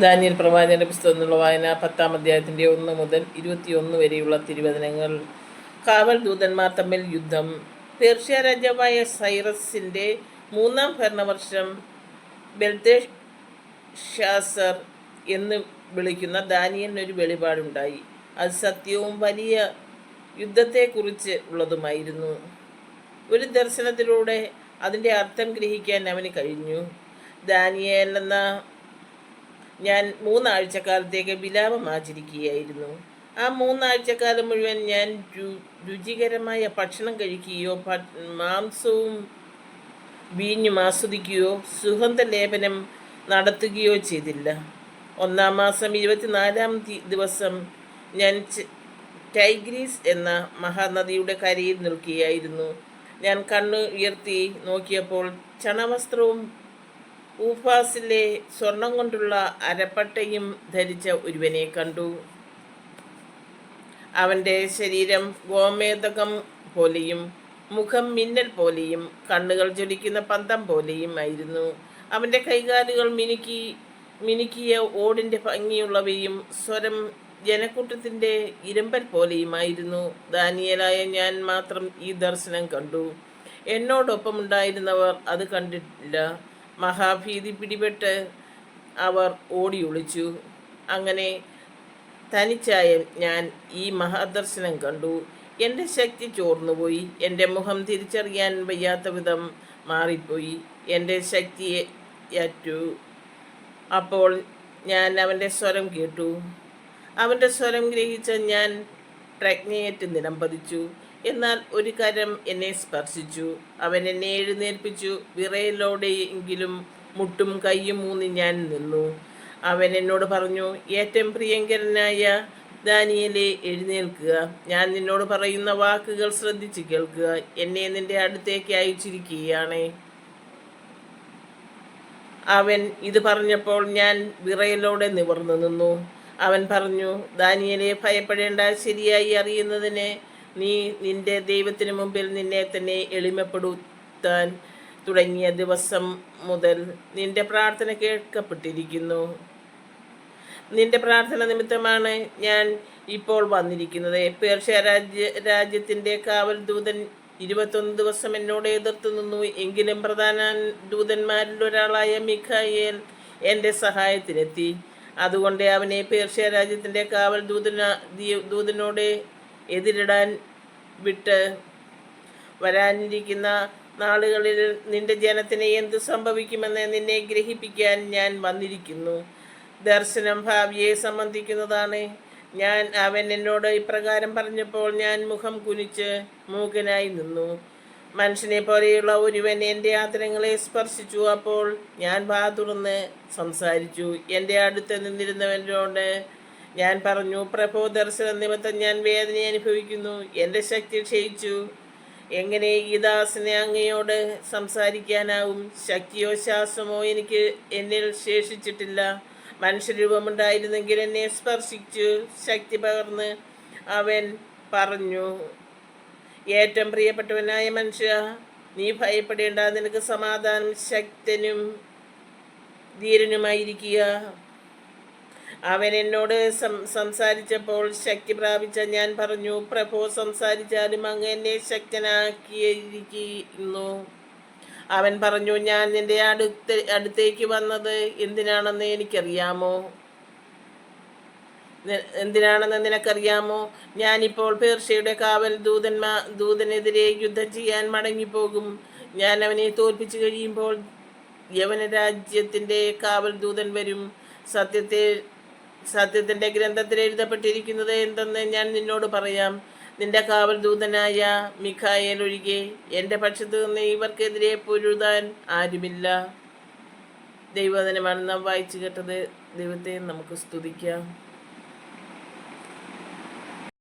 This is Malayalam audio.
ദാനിയൽ പ്രവാചകന്റെ പുസ്തകം എന്നുള്ള വായന പത്താം അധ്യായത്തിന്റെ ഒന്ന് മുതൽ ഇരുപത്തിയൊന്ന് വരെയുള്ള തിരുവചനങ്ങൾ. കാവൽ ദൂതന്മാർ തമ്മിൽ യുദ്ധം. പേർഷ്യ രാജാവായ സൈറസിന്റെ മൂന്നാം ഭരണവർഷം ബെൽത്തേഷാസർ എന്ന് വിളിക്കുന്ന ദാനിയലിനൊരു വെളിപാടുണ്ടായി. അത് സത്യവും വലിയ യുദ്ധത്തെക്കുറിച്ച് ഉള്ളതുമായിരുന്നു. ഒരു ദർശനത്തിലൂടെ അതിന്റെ അർത്ഥം ഗ്രഹിക്കാൻ അവന് കഴിഞ്ഞു. ദാനിയേൽ എന്ന ഞാൻ മൂന്നാഴ്ചക്കാലത്തേക്ക് വിലാപം ആചരിക്കുകയായിരുന്നു. ആ മൂന്നാഴ്ചക്കാലം മുഴുവൻ ഞാൻ രു- രുചികരമായ ഭക്ഷണം കഴിക്കുകയോ മാംസവും വീഞ്ഞും ആസ്വദിക്കുകയോ സുഗന്ധലേപനം നടത്തുകയോ ചെയ്തില്ല. ഒന്നാം മാസം ഇരുപത്തിനാലാം ദിവസം ഞാൻ ടൈഗ്രീസ് എന്ന മഹാനദിയുടെ കരയിൽ നിൽക്കുകയായിരുന്നു. ഞാൻ കണ്ണ് ഉയർത്തി നോക്കിയപ്പോൾ ചണവസ്ത്രവും ഊഫാസിലെ സ്വർണം കൊണ്ടുള്ള അരപ്പട്ടയും ധരിച്ച ഒരുവനെ കണ്ടു. അവന്റെ ശരീരം ഗോമേതകം പോലെയും മുഖം മിന്നൽ പോലെയും കണ്ണുകൾ ജ്വലിക്കുന്ന പന്തം പോലെയും ആയിരുന്നു. അവന്റെ കൈകാലുകൾ മിനുക്കി മിനുക്കിയ ഓടിന്റെ ഭംഗിയുള്ളവയും സ്വരം ജനക്കൂട്ടത്തിന്റെ ഇരമ്പൽ പോലെയുമായിരുന്നു. ദാനിയലായ ഞാൻ മാത്രം ഈ ദർശനം കണ്ടു. എന്നോടൊപ്പം ഉണ്ടായിരുന്നവർ അത് കണ്ടിട്ടില്ല. മഹാഭീതി പിടിപെട്ട് അവർ ഓടി ഒളിച്ചു. അങ്ങനെ തനിച്ചായ ഞാൻ ഈ മഹാദർശനം കണ്ടു. എന്റെ ശക്തി ചോർന്നുപോയി. എന്റെ മുഖം തിരിച്ചറിയാൻ വയ്യാത്ത വിധം മാറിപ്പോയി. എന്റെ ശക്തിയെ അറ്റു അപ്പോൾ ഞാൻ അവന്റെ സ്വരം കേട്ടു. അവന്റെ സ്വരം ഗ്രഹിച്ച ഞാൻ പ്രജ്ഞയേറ്റ് നിലം പതിച്ചു എന്നാൽ ഒരു കരം എന്നെ സ്പർശിച്ചു. അവൻ എന്നെ എഴുന്നേൽപ്പിച്ചു. വിറയലോടെയെങ്കിലും മുട്ടും കൈയും മൂന്നി ഞാൻ നിന്നു. അവൻ എന്നോട് പറഞ്ഞു ഏറ്റവും പ്രിയങ്കരനായ ദാനിയലെ എഴുന്നേൽക്കുക. ഞാൻ നിന്നോട് പറയുന്ന വാക്കുകൾ ശ്രദ്ധിച്ച് കേൾക്കുക. എന്നെ നിന്റെ അടുത്തേക്ക് അയച്ചിരിക്കുകയാണ്. അവൻ ഇത് പറഞ്ഞപ്പോൾ ഞാൻ വിറയലോടെ നിവർന്നു നിന്നു. അവൻ പറഞ്ഞു ദാനിയലെ ഭയപ്പെടേണ്ട. ശരിയായി അറിയുന്നതിന് നീ നിന്റെ ദൈവത്തിന് മുമ്പിൽ നിന്നെ തന്നെ എളിമപ്പെടുത്താൻ തുടങ്ങിയ ദിവസം മുതൽ നിന്റെ പ്രാർത്ഥന കേൾക്കപ്പെട്ടിരിക്കുന്നു. നിന്റെ പ്രാർത്ഥന നിമിത്തമാണ് ഞാൻ ഇപ്പോൾ വന്നിരിക്കുന്നത്. പേർഷ്യ രാജ്യ രാജ്യത്തിന്റെ കാവൽ ദൂതൻ ഇരുപത്തൊന്ന് ദിവസം എന്നോട് എതിർത്ത് നിന്നു. എങ്കിലും പ്രധാന ദൂതന്മാരിൽ ഒരാളായ മിഖായേൽ എന്റെ സഹായത്തിനെത്തി. അതുകൊണ്ട് അവനെ പേർഷ്യ രാജ്യത്തിന്റെ കാവൽ ദൂതന ദൂതനോട് എതിരിടാൻ വിട്ട് വരാനിരിക്കുന്ന നാളുകളിൽ നിന്റെ ജനത്തിന് എന്ത് സംഭവിക്കുമെന്ന് നിന്നെ ഗ്രഹിപ്പിക്കാൻ ഞാൻ വന്നിരിക്കുന്നു. ദർശനം ഭാവിയെ സംബന്ധിക്കുന്നതാണ്. ഞാൻ അവൻ എന്നോട് ഇപ്രകാരം പറഞ്ഞപ്പോൾ ഞാൻ മുഖം കുനിച്ച് മൂകനായി നിന്നു. മനുഷ്യനെ പോലെയുള്ള ഒരുവൻ എന്റെ ആദരങ്ങളെ സ്പർശിച്ചു. അപ്പോൾ ഞാൻ വാ തുറന്ന് സംസാരിച്ചു. എന്റെ അടുത്ത് നിന്നിരുന്നവനോട് ഞാൻ പറഞ്ഞു പ്രഭോ ദർശന നിമിത്തം ഞാൻ വേദന അനുഭവിക്കുന്നു. എന്റെ ശക്തി ക്ഷയിച്ചു. എങ്ങനെ ഈ ദാസനെ അങ്ങയോട് സംസാരിക്കാനാവും? ശക്തിയോ ശ്വാസമോ എനിക്ക് എന്നിൽ ശേഷിച്ചിട്ടില്ല. മനുഷ്യരൂപമുണ്ടായിരുന്നെങ്കിൽ എന്നെ സ്പർശിച്ചു. ശക്തി പകർന്ന് അവൻ പറഞ്ഞു ഏറ്റവും പ്രിയപ്പെട്ടവനായ മനുഷ്യ നീ ഭയപ്പെടേണ്ട. നിനക്ക് സമാധാനം ശക്തനും ധീരനുമായിരിക്കുക. അവൻ എന്നോട് സംസാരിച്ചപ്പോൾ ശക്തി പ്രാപിച്ച ഞാൻ പറഞ്ഞു പ്രഭോ സംസാരിച്ചാലും അങ്ങ് എന്നെ ശക്തനാക്കിയിരിക്കുന്നു. അവൻ പറഞ്ഞു ഞാൻ നിന്റെ അടുത്ത് അടുത്തേക്ക് വന്നത് എന്തിനാണെന്ന് എനിക്കറിയാമോ? എന്തിനാണെന്ന് നിനക്കറിയാമോ? ഞാനിപ്പോൾ പേർഷ്യയുടെ കാവൽ ദൂതന്മാ ദൂതനെതിരെ യുദ്ധം ചെയ്യാൻ മടങ്ങിപ്പോകും. ഞാൻ അവനെ തോൽപ്പിച്ചു കഴിയുമ്പോൾ യവന രാജ്യത്തിന്റെ കാവൽ ദൂതൻ വരും. സത്യത്തെ സത്യത്തിന്റെ ഗ്രന്ഥത്തിൽ എഴുതപ്പെട്ടിരിക്കുന്നത് എന്തെന്ന് ഞാൻ നിന്നോട് പറയാം. നിന്റെ കാവൽ ദൂതനായ മിഖായേൽ ഒഴികെ എന്റെ പക്ഷത്ത് നിന്ന് ഇവർക്കെതിരെ പൊരുതാൻ ആരുമില്ല. ദൈവവചനമാണ് നാം വായിച്ചു കേട്ടത് ദൈവത്തെ നമുക്ക് സ്തുതിക്കാം.